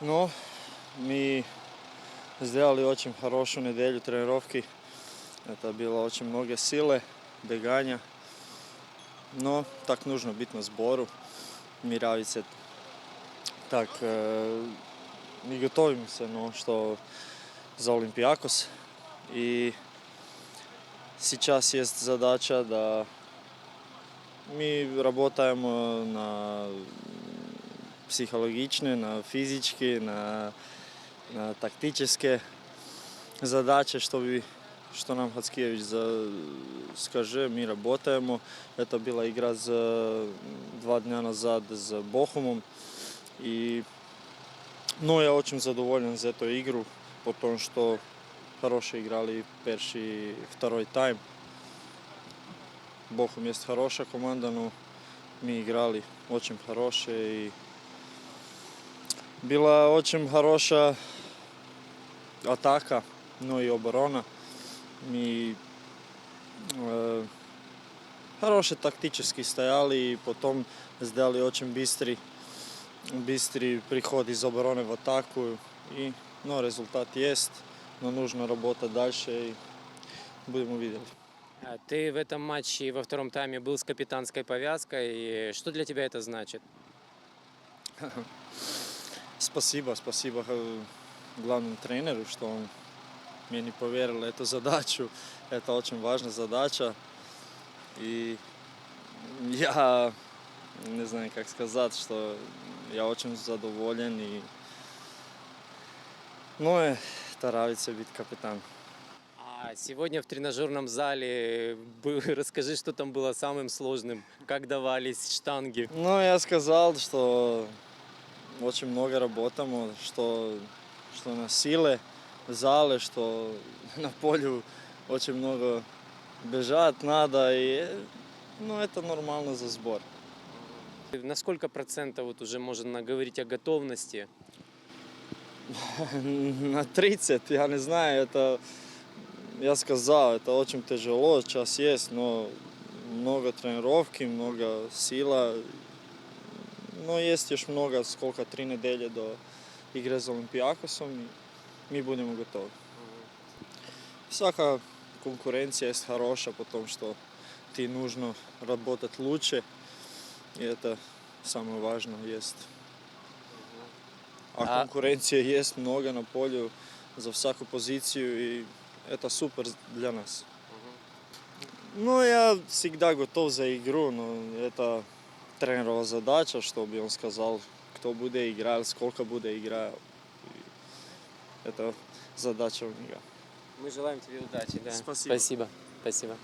No, mi сделали очень хорошую неделю тренировки. Это было очень много силы, бегания. Но так нужно быть на сбору. Миравице. Так, э, мы готовимся, но что за Олимпиакос. И сейчас есть задача, да, мы работаем э, на психологичные, на физические, на, на тактические задачи, чтобы что нам Хацкевич за, скажи, мы работаем. Это была игра за два дня назад с Бохумом. И, ну, я очень задоволен за эту игру, потому что хорошо играли первый, второй тайм. Бохум есть хорошая команда, но мы играли очень хорошие. И была очень хорошая атака, но и оборона. Мы э, хорошие тактически стояли и потом сделали очень быстрый, быстрый приход из обороны в атаку. И, ну, результат есть, но нужно работать дальше и будем увидеть. Ты в этом матче во втором тайме был с капитанской повязкой. Что для тебя это значит? Спасибо, спасибо э, главному тренеру, что он мне не поверил эту задачу. Это очень важная задача. И я не знаю, как сказать, что я очень задоволен и ну, и нравится быть капитаном. А сегодня в тренажерном зале расскажи, что там было самым сложным, как давались штанги. Ну, я сказал, что очень много работаем, что, что на силе в зале, что на поле очень много бежать надо, и ну, это нормально за сбор. На сколько процентов вот уже можно говорить о готовности? На 30, я не знаю, это, я сказал, это очень тяжело, сейчас есть, но много тренировки, много сила, но есть еще много, сколько, три недели до игры с Олимпиакосом, и мы будем готовы. Всякая конкуренция есть хорошая, потому что ты нужно работать лучше, и это самое важное есть. А, А- конкуренция есть много на поле за всякую позицию, и это супер для нас. Ну, я всегда готов за игру, но это тренерова задача, чтобы он сказал, кто будет играть, сколько будет играть. И Это задача у него. Мы желаем тебе удачи. Да. Спасибо. Спасибо. Спасибо.